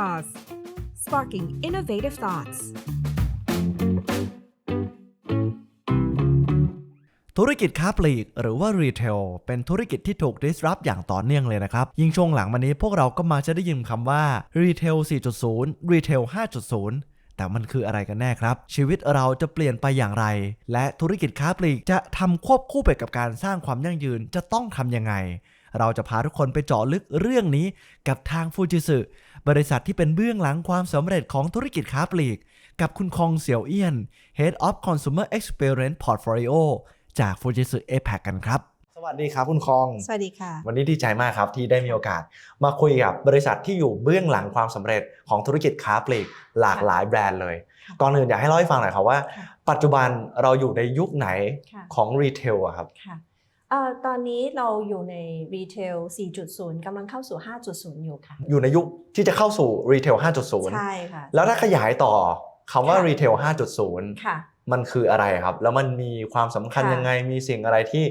Jaws, sparking innovative thoughts. ธุรกิจค้าปลีกหรือว่ารีเทลเป็นธุรกิจที่ถูก disrupt อย่างต่อเนื่องเลยนะครับ ยิ่งช่วงหลังมานี้พวกเราก็มาจะได้ยินคำว่า retail 4.0 retail 5.0แต่มันคืออะไรกันแน่ครับ ชีวิตเราจะเปลี่ยนไปอย่างไร และธุรกิจค้าปลีกจะทำควบคู่ไปกับการสร้างความยั่งยืนจะต้องทำยังไง เราจะพาทุกคนไปเจาะลึกเรื่องนี้กับทางฟูจิสึ บริษัทที่เป็นเบื้องหลังความสำเร็จของธุรกิจค้าปลีก กับคุณคองเสี่ยวเอี้ยน Head of Consumer Experience Portfolio จาก Fujitsu APAC กันครับ สวัสดีครับคุณคอง สวัสดีค่ะ วันนี้ดีใจมากครับที่ได้มีโอกาส มาคุยกับบริษัทที่อยู่เบื้องหลังความสำเร็จของธุรกิจค้าปลีกหลากหลายแบรนด์เลยค่ะก่อนอื่นอยากให้เล่าให้ฟังหน่อยครับว่าค่ะปัจจุบันเราอยู่ในยุคไหนค่ะของรีเทลอะครับค่ะ เอ่อตอนนี้เราอยู่ในรีเทล 4.0 กำลังเข้าสู่ 5.0 อยู่ค่ะ อยู่ในยุคที่จะเข้าสู่รีเทล 5.0 ใช่ค่ะ แล้วถ้าขยายต่อคำว่าค่ะรีเทล 5.0 ค่ะ มันคืออะไรครับ แล้วมันมีความสำคัญค่ะ ยังไง มีสิ่งอะไรที่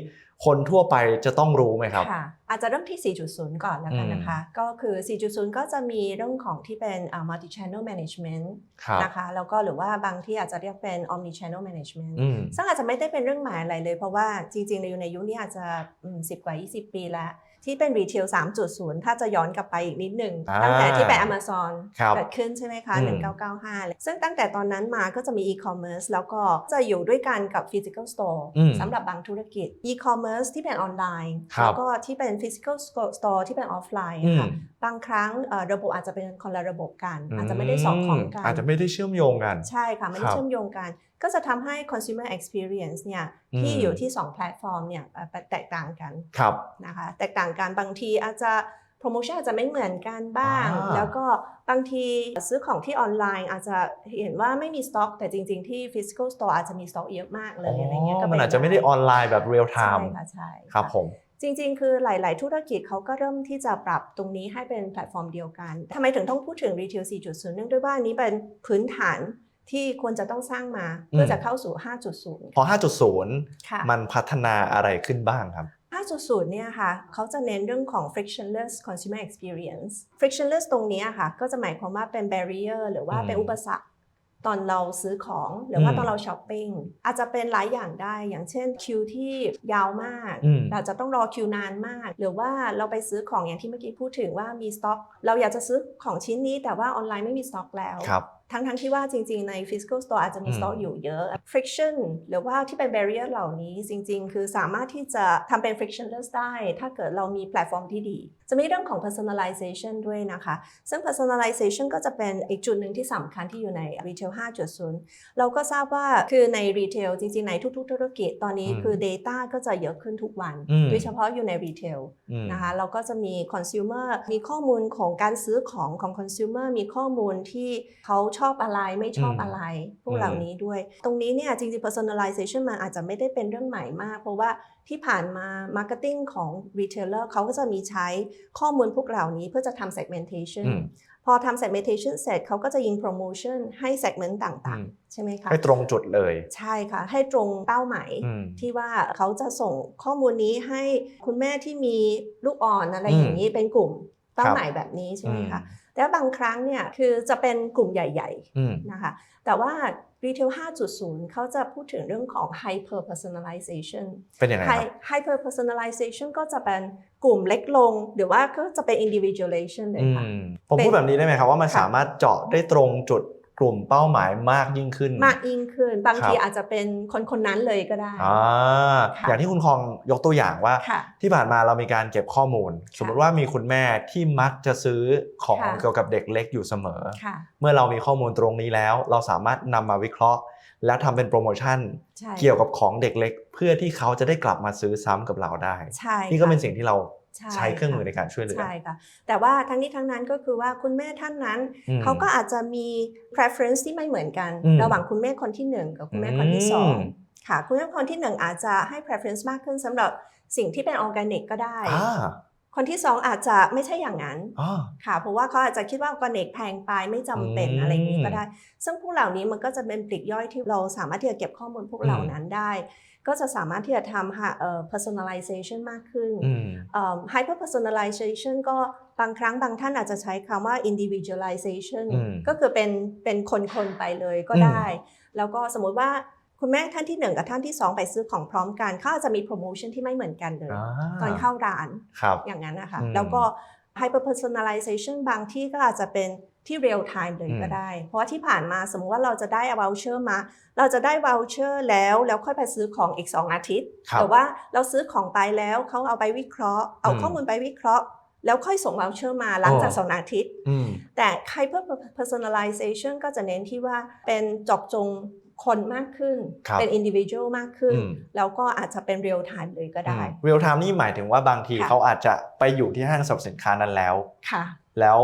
คนทั่วไปจะต้องรู้ไหมครับค่ะอาจจะเริ่มที่ 4.0 ก่อนแล้วกันนะคะ ก็คือ 4.0 ก็จะมีเรื่องของที่เป็นอ่า multi channel management ครับนะคะแล้วก็หรือว่าบางที่อาจจะเรียกเป็น omni channel management อืมซึ่งอาจจะไม่ได้เป็นเรื่องใหม่อะไรเลย เพราะว่าจริงๆในอยู่ในยุคนี้อาจจะอืม10 กว่า 20 ปีแล้ว ที่เป็นรีเทล3.0 ถ้าจะย้อนกลับไปอีกนิดหนึ่งอ่าตั้งแต่ที่เป็น Amazon ครับเกิดขึ้นใช่ไหมคะอืม1995เลยซึ่งตั้งแต่ตอนนั้นมาก็จะมี e-commerce แล้วก็จะอยู่ด้วยกันกับ physical store อืมสำหรับบางธุรกิจ e-commerce ที่เป็นออนไลน์ครับแล้วก็ที่เป็น physical store ที่เป็นออฟไลน์อืมค่ะบางครั้งเอ่อระบบอาจจะเป็นคนละระบบกัน อาจจะไม่ได้สอดคล้องกัน อาจจะไม่ได้เชื่อมโยงกัน ใช่ค่ะ ไม่คได้รับเชื่อมโยงกันก็จะทำให้ consumer experience เนี่ยอืมที่อยู่ที่2แพลตฟอร์มเนี่ยเอ่อแตกต่างกันครับนะคะแตกต่างกันบางทีอาจจะโปรโมชั่นอาจจะไม่เหมือนกันบ้าง อ่า แล้วก็บางทีซื้อของที่ออนไลน์ อาจจะเห็นว่าไม่มีสต็อก แต่จริง ๆที่ physical store อาจจะมีสต็อกเยอะมากเลยอะไรเงี้ยก็อ๋อเป็มันอาจจะไม่ได้ออนไลน์แบบเรียลไทใช่ม์ค่ะใช่ครับะผม จริงๆ คือหลาย ๆ ธุรกิจเขาก็เริ่มที่จะปรับตรงนี้ให้เป็นแพลตฟอร์มเดียวกัน ทำไมถึงต้องพูดถึง Retail 4.0 เนื่องด้วยว่าอันนี้เป็นพื้นฐานที่ควรจะต้องสร้างมา เพื่อจะเข้าสู่ 5.0 พอ 5.0 ค่ะ มันพัฒนาอะไรขึ้นบ้างครับ 5.0 เนี่ยค่ะเขาจะเน้นเรื่องของ frictionless consumer experience frictionless ตรงนี้ค่ะ ก็จะหมายความว่าเป็น barrier หรือว่าเป็นอืมอุปสรรคตอนเราซื้อของหรือว่าอืมตอนเราช้อปปิ้งอาจจะเป็นหลายอย่างได้ อย่างเช่นคิวที่ยาวมากอืมเราจะต้องรอคิวนานมาก หรือว่าเราไปซื้อของอย่างที่เมื่อกี้พูดถึงว่ามีสต็อก เราอยากจะซื้อของชิ้นนี้แต่ว่าออนไลน์ไม่มีสต็อกแล้วครับ ทั้งทั้งที่ว่าจริงๆ ใน physical store อาจจะมีอืมสต็อกอยู่เยอะ friction หรือว่าที่เป็น barrier เหล่านี้จริงๆ คือสามารถที่จะทำเป็น frictionless ได้ ถ้าเกิดเรามีแพลตฟอร์มที่ดี จะมีเรื่องของ personalization ด้วยนะคะ ซึ่ง personalization ก็จะเป็นอีกจุดหนึ่งที่สำคัญที่อยู่ใน retail 5.0 เราก็ทราบว่าคือใน retail จริงๆ ในทุกๆ ธุรกิจตอนนี้อืมคือ data ก็จะเยอะขึ้นทุกวันอืมโดยเฉพาะอยู่ใน retail อืมนะคะเราก็จะมี consumer มีข้อมูลของการซื้อของของ consumer มีข้อมูลที่เขาชอบอะไรไม่ชอบอืมอะไรพวกเหล่านี้ด้วย ตรงนี้เนี่ยจริงๆ personalization มันอาจจะไม่ได้เป็นเรื่องใหม่มาก เพราะว่าที่ผ่านมา marketing ของ retailer เขาก็จะมีใช้ข้อมูลพวกเหล่านี้เพื่อจะทำ segmentation อืมพอทำ segmentation เสร็จเขาก็จะยิง promotion ให้ segment ต่างอืมๆใช่ไหมคะ ให้ตรงจุดเลย ใช่ค่ะ ให้ตรงเป้าหมายอืมที่ว่าเขาจะส่งข้อมูลนี้ให้คุณแม่ที่มีลูกอ่อนอะไรอย่างนี้เป็นกลุ่มเป้าหมายแบบนี้ใช่ไหมคะ แต่ว่าบางครั้งเนี่ยคือจะเป็นกลุ่มใหญ่อืมๆนะคะแต่ว่า Retail 5.0 เขาจะพูดถึงเรื่องของ hyper personalization เป็นยังไงครับ hyper personalization ก็จะเป็นกลุ่มเล็กลง หรือว่าก็จะเป็น individualization เลยอืค่ะมผมพูดแบบนี้ได้ไหมครับว่ามันค่ะสามารถเจาะได้ตรงจุด กลุ่มเป้าหมายมากยิ่งขึ้น มากยิ่งขึ้น บางทีครับอาจจะเป็นคนคนๆนั้นเลยก็ได้อ่าค่ะอย่างที่คุณคองยกตัวอย่างว่าค่ะที่ผ่านมาเรามีการเก็บข้อมูล สมมติว่ามีคุณแม่ที่มักจะซื้อของค่ะเกี่ยวกับเด็กเล็กอยู่เสมอค่ะเมื่อเรามีข้อมูลตรงนี้แล้ว เราสามารถนำมาวิเคราะห์ แล้วทำเป็นโปรโมชั่นใช่เกี่ยวกับของเด็กเล็ก เพื่อที่เขาจะได้กลับมาซื้อซ้ำกับเราได้ใช่นี่ก็ค่ะเป็นสิ่งที่เรา ใช่ใช้เครื่องมือค่ะในการช่วยเหลือใช่ค่ะแต่ว่าทั้งนี้ทั้งนั้นก็คือว่าคุณแม่ท่านนั้นอืมเขาก็อาจจะมี preference ที่ไม่เหมือนกันอืมระหว่างคุณแม่คนที่หนึ่งกับคุณแม่คนที่สองอืมค่ะ คุณแม่คนที่หนึ่งอาจจะให้ preference มากขึ้นสำหรับสิ่งที่เป็นออร์แกนิกก็ได้อ่า คนที่สองอาจจะไม่ใช่อย่างนั้นอ่าค่ะ เพราะว่าเขาอาจจะคิดว่าออร์แกนิกแพงไปไม่จำเป็นอืมอะไรอย่างนี้ก็ได้ ซึ่งพวกเหล่านี้มันก็จะเป็นปลีกย่อยที่เราสามารถที่จะเก็บข้อมูลพวกเหล่านั้นได้ ก็จะสามารถที่จะทำค่ะเอ่อ personalization มากขึ้น อืม เอ่อ hyper personalization ก็บางครั้งบางท่านอาจจะใช้คำว่า individualization อืมก็คือเป็นเป็นคนๆไปเลยก็อืมได้ แล้วก็สมมุติว่า คุณแม่ท่านที่หนึ่งกับท่านที่สองไปซื้อของพร้อมกันเขาอาจจะมีโปรโมชั่นที่ไม่เหมือนกันเลย ตอนเข้าร้านครับอย่างนั้นนะคะอืมแล้วก็ hyper personalization บางที่ก็อาจจะเป็นที่ real time เลยก็อืมได้ เพราะว่าที่ผ่านมาสมมุติว่าเราจะได้ voucher มา เราจะได้ voucher แล้วแล้วค่อยไปซื้อของอีก 2 อาทิตย์ครับแต่ว่าเราซื้อของไปแล้วเขาเอาไปวิเคราะห์ เอาอืมข้อมูลไปวิเคราะห์ แล้วค่อยส่ง voucher มาหลังจากอ๋อสองอาทิตย์อืมแต่ hyper personalization ก็จะเน้นที่ว่าเป็นเจอบจง คนมากขึ้น ครับเป็น individual มากขึ้น อืม แล้วก็อาจจะเป็น real time เลยก็ได้ เรียลไทม์นี่หมายถึงว่าบางทีค่ะ เขาอาจจะไปอยู่ที่ห้างสรรพสินค้านั้นแล้ว ค่ะ แล้ว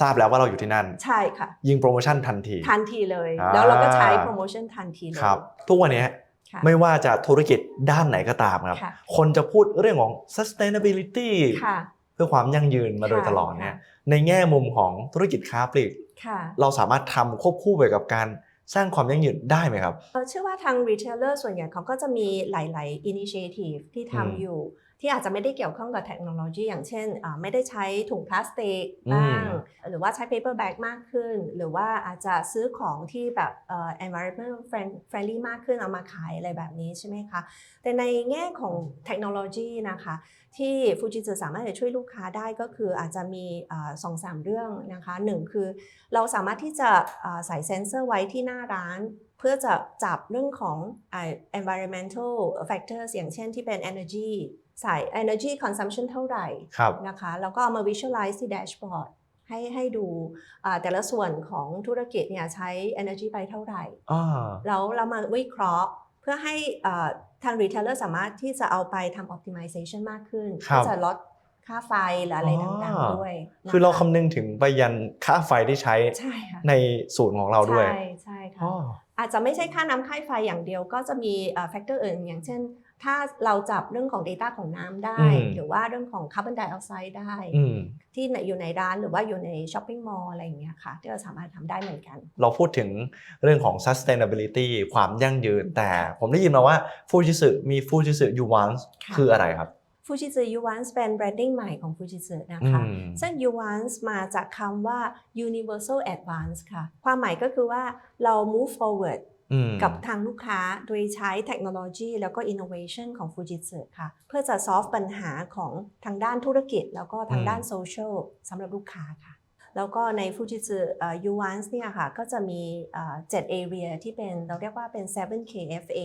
ทราบแล้วว่าเราอยู่ที่นั่น ใช่ค่ะ ยิงโปรโมชั่นทันที ทันทีเลย อ่า แล้วเราก็ใช้โปรโมชั่นทันทีเลยครับ ทุกวันนี้ค่ะ ไม่ว่าจะธุรกิจด้านไหนก็ตามครับ ค่ะ คนจะพูดเรื่องของ sustainability ค่ะ เพื่อความยั่งยืนมาโดยค่ะ ตลอดเนี่ยค่ะในแง่มุมของธุรกิจค้าปลีก ค่ะ เราสามารถทำควบคู่ไปกับการ สร้างความยั่งยืนได้ไหมครับเอ่อเชื่อว่าทาง retailer ส่วนใหญ่เขาก็จะมีหลายๆ initiative ที่อืมทำอยู่ ที่อาจจะไม่ได้เกี่ยวข้องกับเทคโนโลยีอย่างเช่นอ่าไม่ได้ใช้ถุงพลาสติกอืมบ้าง หรือว่าใช้ paper bag มากขึ้น หรือว่าอาจจะซื้อของที่แบบเอ่อ environment friend- friendly มากขึ้นเอามาขายอะไรแบบนี้ใช่ไหมคะ แต่ในแง่ของเทคโนโลยีนะคะที่ฟูจิจะสามารถจะช่วยลูกค้าได้ก็คืออาจจะมีอาสองสามเรื่องนะคะหนึ่งคือเราสามารถที่จะอ่าใส่เซ็นเซอร์ไว้ที่หน้าร้านเพื่อจะจับเรื่องของอ่า environmental factors อย่างเช่นที่เป็น energy ใส่ energy consumption เท่าไหร่ครับนะคะแล้วก็เอามา visualize ที่ dashboard ให้ให้ดูอ่าแต่ละส่วนของธุรกิจเนี่ยใช้ energy ไปเท่าไหร่อ่าแล้วเรามาวิเคราะห์เพื่อให้เอ่อทาง retailer สามารถที่จะเอาไปทำ optimization มากขึ้นครับเพื่อจะลดค่าไฟหรืออะไรอ๋อต่างๆด้วยนะะคือเราคำนึงถึงไปยันค่าไฟที่ใช้ใช่ค่ะในศูนย์ของเราด้วย ใช่ใช่ค่ะอ๋ออาจจะไม่ใช่ค่าน้ำค่าไฟอย่างเดียวก็จะมีแฟกเตอร์อื่นอย่างเช่น ถ้าเราจับเรื่องของ Data ของน้ำได้อืมหรือว่าเรื่องของคาร์บอนไดออกไซด์ได้อืมที่ในอยู่ในร้านหรือว่าอยู่ในช้อปปิ้งมอลล์อะไรอย่างเงี้ยค่ะ ที่เราสามารถทำได้เหมือนกัน เราพูดถึงเรื่องของ sustainability ความยั่งยืน แต่ผมได้ยินมาว่าฟูจิสึมีฟูจิสึยูวันค่ะคืออะไรครับฟูจิสึยูวันเป็นแบรนดิ้งใหม่ของฟูจิสึนะคะอืมซึ่ง Nuance มาจากคำว่า Universal Advance ค่ะ ความหมายก็คือว่าเรา move forward อืม กับทางลูกค้าโดยใช้เทคโนโลยีแล้วก็ innovation ของ Fujitsu ค่ะ เพื่อจะ solve ปัญหาของทางด้านธุรกิจ แล้วก็ทางด้าน social สำหรับลูกค้าค่ะ แล้วก็ใน Fujitsu เอ่อ Nuance เนี่ยค่ะ ก็จะมีเอ่อ7 area ที่เป็นเราเรียกว่าเป็น 7 KFA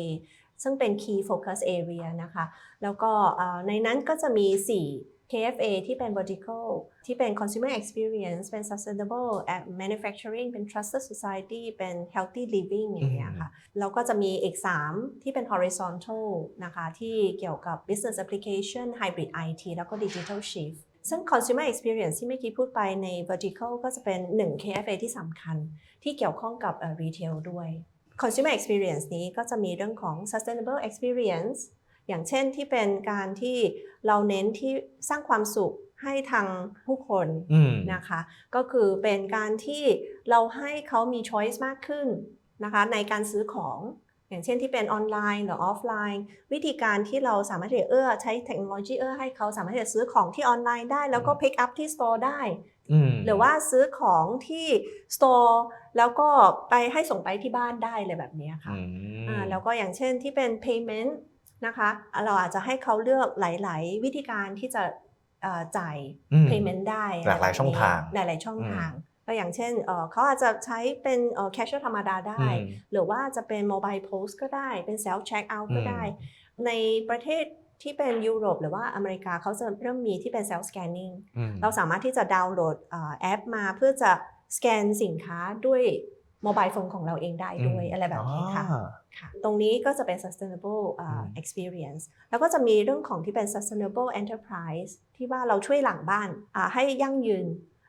ซึ่งเป็น key focus area นะคะ แล้วก็เอ่อในนั้นก็จะมี 4 KFA ที่เป็น vertical ที่เป็น consumer experience เป็น sustainable and manufacturing เป็น trusted society เป็น healthy living อย่างเงี้ยค่ะแล้วก็จะมีอีก 3 ที่เป็น horizontal นะคะที่เกี่ยวกับ business application hybrid IT แล้วก็ digital shift ซึ่ง consumer experience ที่เมื่อกี้พูดไปใน vertical ก็จะเป็น 1 KFA ที่สำคัญ ที่เกี่ยวข้องกับเอ่อ retail ด้วย consumer experience นี้ก็จะมีเรื่องของ sustainable experience อย่างเช่นที่เป็นการที่เราเน้นที่สร้างความสุขให้ทางผู้คนอืมนะคะ ก็คือเป็นการที่เราให้เขามี choice มากขึ้นนะคะในการซื้อของอย่างเช่นที่เป็นออนไลน์หรือออฟไลน์ วิธีการที่เราสามารถที่จะเอื้อใช้เทคโนโลยีเอื้อให้เขาสามารถที่จะซื้อของที่ออนไลน์ได้ แล้วก็อืม pick up ที่ store ได้อืมหรือว่าซื้อของที่ store แล้วก็ไปให้ส่งไปที่บ้านได้เลยแบบนี้ค่ะอืมอ่าแล้วก็อย่างเช่นที่เป็น payment นะคะ เราอาจจะให้เขาเลือกหลาย ๆ วิธีการที่จะเอ่อจ่ายอืม payment ได้หลากหลายช่องทางหลาย ๆ ช่องอืมทางก็อย่างเช่นเอ่อเขาอาจจะใช้เป็นเอ่อ cash ธรรมดาได้อืมหรือว่าจะเป็น mobile post ก็ได้เป็น self check out ก็ได้อืในประเทศที่เป็นยุโรปหรือว่าอเมริกาเขาจะเริ่มมีที่เป็น self scanning อืมเราสามารถที่จะดาวน์โหลดเอ่อแอปมาเพื่อจะสแกนสินค้าด้วย โมบายโฟนของเราเองได้ด้วยอืมอะไรแบบนี้ค่ะอ่าค่ะ ตรงนี้ก็จะเป็น sustainable เอ่ออม experience แล้วก็จะมีเรื่องของที่เป็น sustainable enterprise ที่ว่าเราช่วยหลังบ้านอ่าให้ยั่งยืน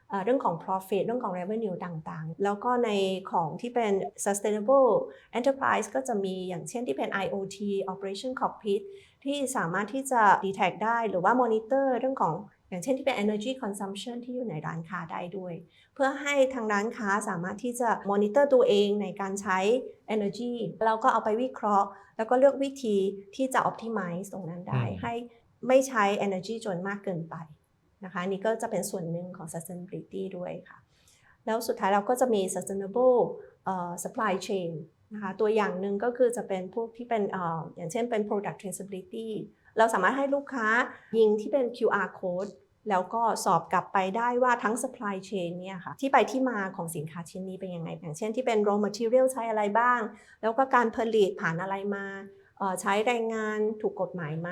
เอ่อเรื่องของ profit เรื่องของ revenue ต่างๆ แล้วก็ในของที่เป็น sustainable enterprise ก็จะมีอย่างเช่นที่เป็น IoT operation cockpit ที่สามารถที่จะ detect ได้หรือว่า monitor เรื่องของ อย่างเช่นที่เป็น energy consumption ที่อยู่ในร้านค้าได้ด้วย เพื่อให้ทางร้านค้าสามารถที่จะ monitor ตัวเองในการใช้ energy แล้วก็เอาไปวิเคราะห์ แล้วก็เลือกวิธีที่จะ optimize ตรงนั้นได้อืมให้ไม่ใช้ energy จนมากเกินไปนะคะอันนี่ก็จะเป็นส่วนหนึ่งของ sustainability ด้วยค่ะ แล้วสุดท้ายเราก็จะมี sustainable เอ่อ supply chain นะคะตัวอย่างหนึ่งก็คือจะเป็นพวกที่เป็นเอ่ออย่างเช่นเป็น product traceability เราสามารถให้ลูกค้ายิงที่เป็น QR code แล้วก็สอบกลับไปได้ว่าทั้ง supply chain เนี่ยค่ะที่ไปที่มาของสินค้าชิ้นนี้เป็นยังไง อย่างเช่นที่เป็น raw material ใช้อะไรบ้าง แล้วก็การผลิตผ่านอะไรมาเอ่อใช้แรงงานถูกกฎหมายไหม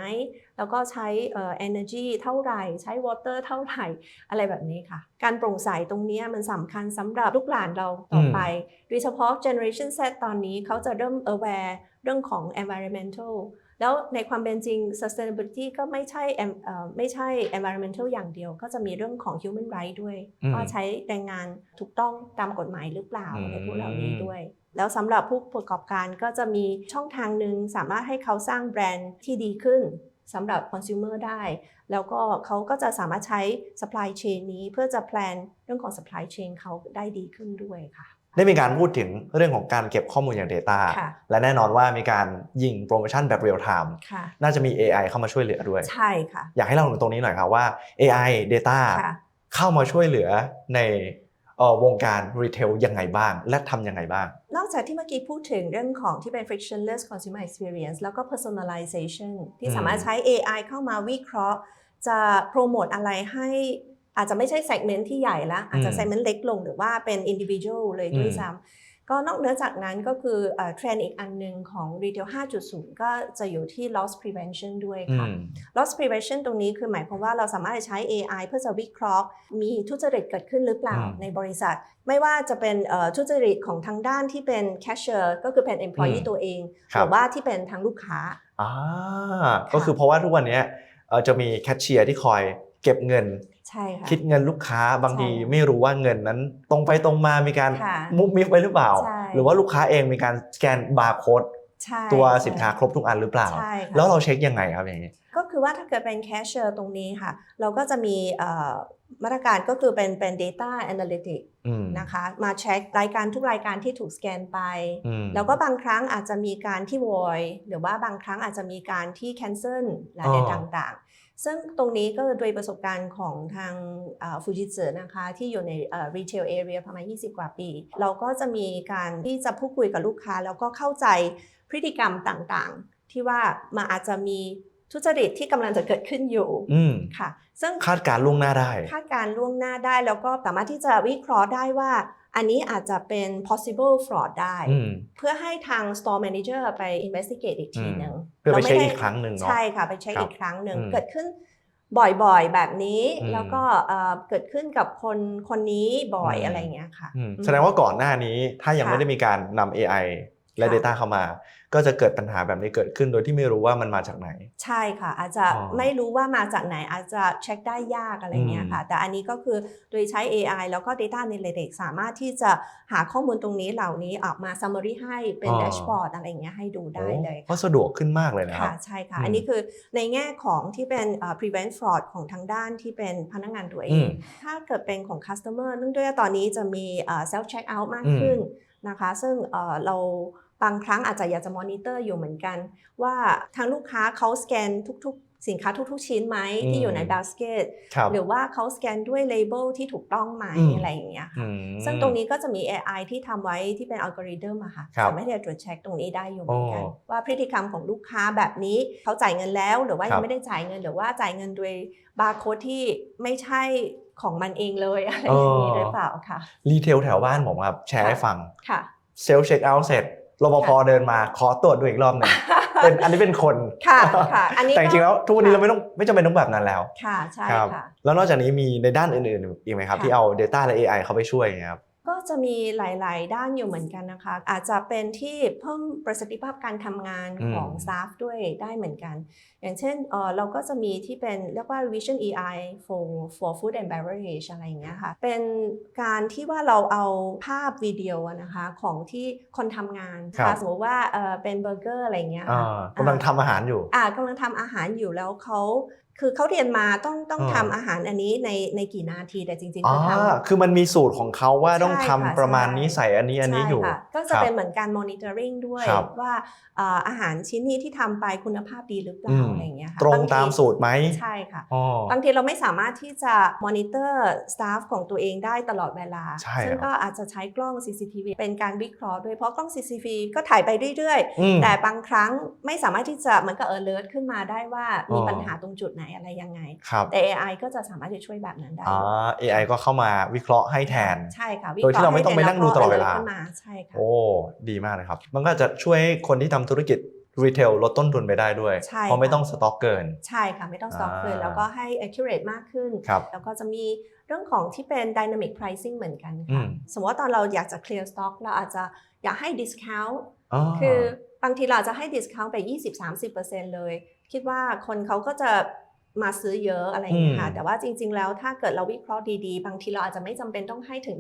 แล้วก็ใช้เอ่อ energy เท่าไหร่ ใช้ water เท่าไหร่ อะไรแบบนี้ค่ะ การโปร่งใสตรงเนี้ยมันสำคัญสำหรับลูกหลานเราต่อไป โดยเฉพาะ generation Z ตอนนี้เขาจะเริ่ม aware เรื่องของ environmental แล้วในความเป็นจริง sustainability ก็ไม่ใช่ em- เอ่อไม่ใช่ environmental อย่างเดียว ก็จะมีเรื่องของ human right ด้วยอืมว่าใช้แรงงานถูกต้องตามกฎหมายหรือเปล่าอืมในพวกเหล่านี้ด้วย แล้วสำหรับผู้ประกอบการก็จะมีช่องทางหนึ่งสามารถให้เขาสร้างแบรนด์ที่ดีขึ้นสำหรับ consumer ได้ แล้วก็เขาก็จะสามารถใช้ supply chain นี้เพื่อจะแพลนเรื่องของ supply chain เขาได้ดีขึ้นด้วยค่ะ ได้มีการพูดถึงเรื่องของการเก็บข้อมูลอย่าง Data ค่ะและแน่นอนว่ามีการยิงโปรโมชั่นแบบเรียลไทม์ค่ะน่าจะมี AI เข้ามาช่วยเหลือด้วย ใช่ค่ะ อยากให้เราถึงตรงนี้หน่อยครับว่า AI Data ค่ะเข้ามาช่วยเหลือในเอ่อวงการรีเทลยังไงบ้าง และทำยังไงบ้าง นอกจากที่เมื่อกี้พูดถึงเรื่องของที่เป็น frictionless consumer experience แล้วก็ personalization ที่อืมสามารถใช้ AI เข้ามาวิเคราะห์ จะโปรโมทอะไรให้ อาจจะไม่ใช่ segment ที่ใหญ่ละอาจจะ segment เล็กลงหรือว่าเป็น individual เลยด้วยซ้ำก็นอกเหนือจากนั้นก็คือเทรนด์อีกอันหนึ่งของ retail 5.0 ก็จะอยู่ที่ loss prevention ด้วยอืค่ะม loss prevention ตรงนี้คือหมายความว่าเราสามารถใช้ AI เพื่อจะวิเคราะห์ มีทุจริตเกิดขึ้นหรือเปล่าอืมในบริษัท ไม่ว่าจะเป็นเอ่อทุจริตของทางด้านที่เป็น cashier ก็คือเป็น employee อืมตัวเองครัหบรือว่าที่เป็นทางลูกค้าอ่าก็คือเพราะว่าทุกวันเนี้ยเอ่อจะมีแคชเชียร์ที่คอย เก็บเงิน ใช่ค่ะ คิดเงินลูกค้าบางทีใช่ไม่รู้ว่าเงินนั้นตรงไปตรงมามีการค่ะมุกมิกไปหรือเปล่า ใช่ หรือว่าลูกค้าเองมีการสแกนบาร์โค้ดใช่ตัวใช่สินค้าครบทุกอันหรือเปล่า ใช่ค่ะ แล้วเราเช็คยังไงครับอย่างนี้ ก็คือว่าถ้าเกิดเป็น cashier ตรงนี้ค่ะ เราก็จะมีเอ่อมาตรการก็คือเป็นเป็น data analytics อืมนะคะมาเช็ครายการทุกรายการที่ถูกสแกนไป อืม แล้วก็บางครั้งอาจจะมีการที่ void หรือว่าบางครั้งอาจจะมีการที่ cancel และอ๋ออะไรต่างๆ ซึ่งตรงนี้ก็โดยประสบการณ์ของทางฟูจิสึนะคะที่อยู่ในเอ่อ retail area ประมาณ 20 กว่าปี เราก็จะมีการที่จะพูดคุยกับลูกค้า แล้วก็เข้าใจพฤติกรรมต่างๆ ที่ว่ามันอาจจะมีทุจริตที่กำลังจะเกิดขึ้นอยู่อืมค่ะ ซึ่งคาดการณ์ล่วงหน้าได้ คาดการณ์ล่วงหน้าได้แล้วก็สามารถที่จะวิเคราะห์ได้ว่า อันนี้อาจจะเป็น possible fraud ได้อืมเพื่อให้ทาง store manager ไป investigate อีกทีหนึ่งเพื่อไปราม่เช็คด้อีกครั้งหนึ่งเนาะใช่ค่ะ ไปเช็คครับอีกครั้งหนึ่งอืมเกิดขึ้นบ่อยๆ แบบนี้อืมแล้วก็เอ่อเกิดขึ้นกับคนคนนี้บ่อยอืมอะไรอย่างเงี้ยค่ะอืมอืมแสดงว่าก่อนหน้านี้ถ้ายังค่ะไม่ได้มีการนำ AI และค่ะ Data เข้ามา ก็จะเกิดปัญหาแบบนี้เกิดขึ้นโดยที่ไม่รู้ว่ามันมาจากไหน ใช่ค่ะ อาจจะอ๋อไม่รู้ว่ามาจากไหนอาจจะเช็คได้ยากอะไรเงี้ยค่ะ แต่อันนี้ก็คือโดยใช้ AI แล้วก็ Data Analytics สามารถที่จะหาข้อมูลตรงนี้เหล่านี้ออกมา summary ให้เป็น อ๋อแดชบอร์ดอะไรเงี้ยให้ดูได้เลยโอ้ก็สะดวกขึ้นมากเลยนะครัค่ะบใช่ค่ะ อืม อันนี้คือในแง่ของที่เป็นเอ่อ prevent fraud ของทางด้านที่เป็นพนักงานตัวเออืง ม ถ้าเกิดเป็นของ customer เนื่องด้วยว่าตอนนี้จะมีเอ่อ self check out มากอืมขึ้น นะคะ ซึ่งเอ่อเราบางครั้งอาจจะอยากจะ monitor อยู่เหมือนกัน ว่าทางลูกค้าเขาสแกนทุก ๆ สินค้าทุก ๆ ชิ้นไหมที่อยู่ใน basket ครับหรือว่าเขาสแกนด้วย label ที่ถูกต้องไหมอืมอะไรอย่างเงี้ยค่ะอืมซึ่งตรงนี้ก็จะมี AI ที่ทำไว้ที่เป็นอัลกอริทึมอะค่ะครับสามารถที่จะตรวจเช็คตรงนี้ได้อยู่เหมือนกันโอ้ว่าพฤติกรรมของลูกค้าแบบนี้เขาจ่ายเงินแล้ว หรือว่าครัยับงไม่ได้จ่ายเงินหรือว่าจ่ายเงินโดยบาร์โค้ดที่ไม่ใช่ ของมันเองเลยอะไรอย่างนี้หรือเปล่าค่ะรีเทลแถวบ้านผมครับแชร์ให้ฟังค่ะเซลล์เช็คเอาท์เสร็จรปภเดินมาขอตรวจดูอีกรอบหนึ่งเป็นอันนี้เป็นคนค่ะค่ะอันนี้แต่จริงๆก็แล้วทุกวันนี้เราไม่ต้องไม่จำเป็นต้องแบบนั้นแล้ว ค่ะใช่ครับค่ะแล้วนอกจากนี้มีในด้านอื่นๆอีกไหมครับค่ะที่เอา Data และ AI เข้าไปช่วยอย่างเงี้ยครับ ก็จะมีหลาย ๆ ด้านอยู่เหมือนกันนะคะ อาจจะเป็นที่เพิ่มประสิทธิภาพการทำงานของอืมสตาฟด้วยได้เหมือนกัน อย่างเช่นเอ่อเราก็จะมีที่เป็นเรียกว่า Vision AI for for food and beverage อะไรอย่างเงี้ยค่ะ เป็นการที่ว่าเราเอาภาพวิดีโออะนะคะของที่คนทำงานครัค่ะบสมมติว่าเอ่อเป็นเบอร์เกอร์อะไรอย่างเงี้ยอ่าค่ะกำลังทำอาหารอยู่อ่ากำลังทำอาหารอยู่แล้วเขา คือเขาเรียนมาต้องต้องอ่าทำอาหารอันนี้ในในกี่นาทีแต่จริงๆอ๋อคือทำคือมันมีสูตรของเขาว่าต้องใช่ทำค่ะประมาณใช่นี้ใส่อันนี้อันนี้อยู่ใช่ค่ะก็จะครับเป็นเหมือนการ monitoring ด้วยครับว่าเอ่ออาหารชิ้นนี้ที่ทำไปคุณภาพดีหรือเปอืล่ามอะไรอย่างเงี้ยค่ะตรงบทีตามสูตรไหมใช่ค่ะอ๋อบางทีเราไม่สามารถที่จะ monitor staff ของตัวเองได้ตลอดเวลาใช่ซึ่งครับก็อาจจะใช้กล้อง CCTV เป็นการวิเคราะห์ด้วยเพราะกล้อง CCTV ก็ถ่ายไปเรื่อยอืมๆแต่บางครั้งไม่สามารถที่จะเหมือนกับ alert ขึ้นมาได้ว่ามีอ๋อปัญหาตรงจุดไหนอะไรยังไง ครับแต่ AI ก็จะสามารถจะช่วยแบบนั้นได้อ่า AI ก็เข้ามาวิเคราะห์ให้แทน ใช่ค่ะโดยที่เราไม่ต้องไปนั่งดูตลอดเวลาแขึ้นมาใช่ค่ะโอ้ดีมากเลยครับ มันก็จะช่วยให้คนที่ทำธุรกิจรีเทลลดต้นทุนไปได้ด้วยใช่เพราะไม่ค่ะต้องสต็อกเกิน ใช่ค่ะ ไม่ต้อง stock อ่าเกิน แล้วก็ให้ accurate มากขึ้นครับแล้วก็จะมีเรื่องของที่เป็น dynamic pricing เหมือนกันอืค่ะมสมมติว่าตอนเราอยากจะ clear stock เราอาจจะอยากให้ discount อ๋อคือบางทีเราจะให้ discount ไป 20-30%เลย คิดว่าคนเขาก็จะ มาซื้อเยอะอะไรอย่างเงี้ยค่ะอืมแต่ว่าจริง ๆ แล้วถ้าเกิดเราวิเคราะห์ดีๆ บางทีเราอาจจะไม่จำเป็นต้องให้ถึง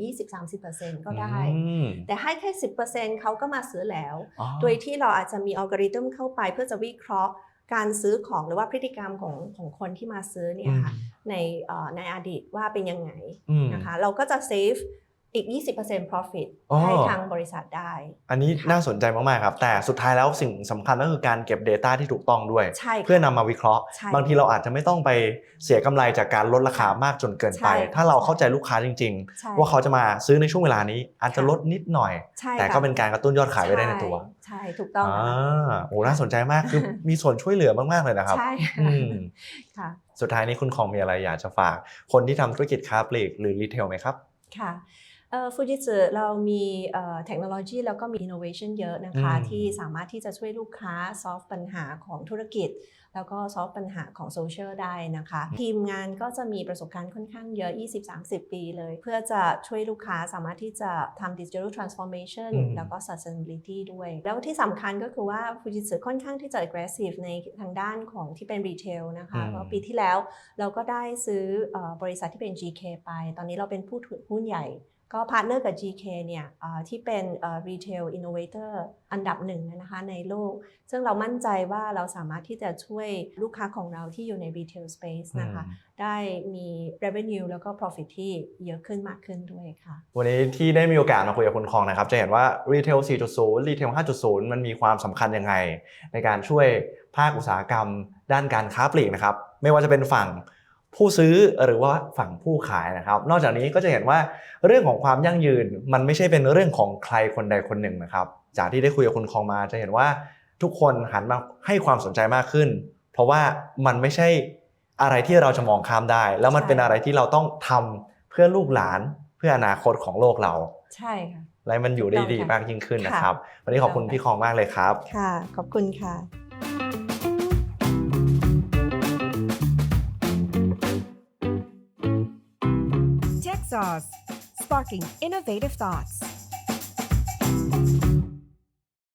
20-30%ก็ได้อืมแต่ให้แค่ 10%เขาก็มาซื้อแล้วอ๋อโดยที่เราอาจจะมีอัลกอริทึมเข้าไปเพื่อจะวิเคราะห์การซื้อของหรือว่าพฤติกรรมของของคนที่มาซื้อเนี่ยค่ะในเอ่อในอดีตว่าเป็นยังไงอืมนะคะเราก็จะ save อีก 20% profit อ๋อให้ทางบริษัทได้ อันนี้ค่ะน่าสนใจมาก ๆ ครับ แต่สุดท้ายแล้วสิ่งสำคัญก็คือการเก็บ Data ที่ถูกต้องด้วยใช่ค่ะเพื่อนำมาวิเคราะห์ใช่บางทีเราอาจจะไม่ต้องไปเสียกำไรจากการลดราคามากจนเกินไปใช่ค่ะถ้าเราเข้าใจลูกค้าจริงใช่ๆว่าเขาจะมาซื้อในช่วงเวลานี้ อาจจะลดนิดหน่อยใช่แต่ค่ะก็เป็นการกระตุ้นยอดขายไปได้ในตัว ใช่ ถูกต้องอ่ค่ะาโอ้น่าสนใจมาก คือมีส่วนช่วยเหลือมาก ๆ เลยนะครับ ใช่อืมค่ะ สุดท้ายนี้คุณของมีอะไรอยากจะฝาก คนที่ทำธุรกิจค้าปลีกหรือรีเทลไหมครับ ค่ะ ฟูจิสึเรามีเอ่อเทคโนโลยีแล้วก็มี innovation เยอะนะคะอืมที่สามารถที่จะช่วยลูกค้า solve ปัญหาของธุรกิจ แล้วก็ solve ปัญหาของโซเชียลได้นะคะ ทีมงานก็จะมีประสบการณ์ค่อนข้างเยอะ 20-30 ปีเลย เพื่อจะช่วยลูกค้าสามารถที่จะทำ digital transformation อืมแล้วก็ sustainability ด้วย แล้วที่สำคัญก็คือว่าฟูจิสึค่อนข้างที่จะ aggressive ในทางด้านของที่เป็น retail นะคะอืมเพราะปีที่แล้วเราก็ได้ซื้อเอ่อบริษัทที่เป็น GK ไป ตอนนี้เราเป็นผู้ถือหุ้นใหญ่ ก็พาร์ทเนอร์กับ GK เนี่ยเอ่อที่เป็นเอ่อ retail innovator อันดับหนึ่งนะคะในโลก ซึ่งเรามั่นใจว่าเราสามารถที่จะช่วยลูกค้าของเราที่อยู่ใน retail space นะคะได้มี revenue แล้วก็ profit ที่เยอะขึ้นมากขึ้นด้วยค่ะ วันนี้ที่ได้มีโอกาสมาคุยกับคุณคองนะครับ จะเห็นว่า Retail 4.0 Retail 5.0 มันมีความสำคัญยังไง ในการช่วยภาคอุตสาหกรรมด้านการค้าปลีกนะครับ ไม่ว่าจะเป็นฝั่ง ผู้ซื้อหรือว่าฝั่งผู้ขายนะครับ นอกจากนี้ก็จะเห็นว่าเรื่องของความยั่งยืนมันไม่ใช่เป็นเรื่องของใครคนใดคนหนึ่งนะครับ จากที่ได้คุยกับคุณคองมาจะเห็นว่าทุกคนหันมาให้ความสนใจมากขึ้น เพราะว่ามันไม่ใช่อะไรที่เราจะมองข้ามได้ แล้วมันใช่เป็นอะไรที่เราต้องทำเพื่อลูกหลานเพื่ออนาคตของโลกเรา ใช่ค่ะและมันอยู่ได้ดีถูกต้องค่ะมากยิ่งขึ้นค่ะนะครับ วันนี้ขอบคุณถูกต้องพี่คองมากเลยครับ ค่ะ ขอบคุณค่ะ Jaws, sparking innovative thoughts.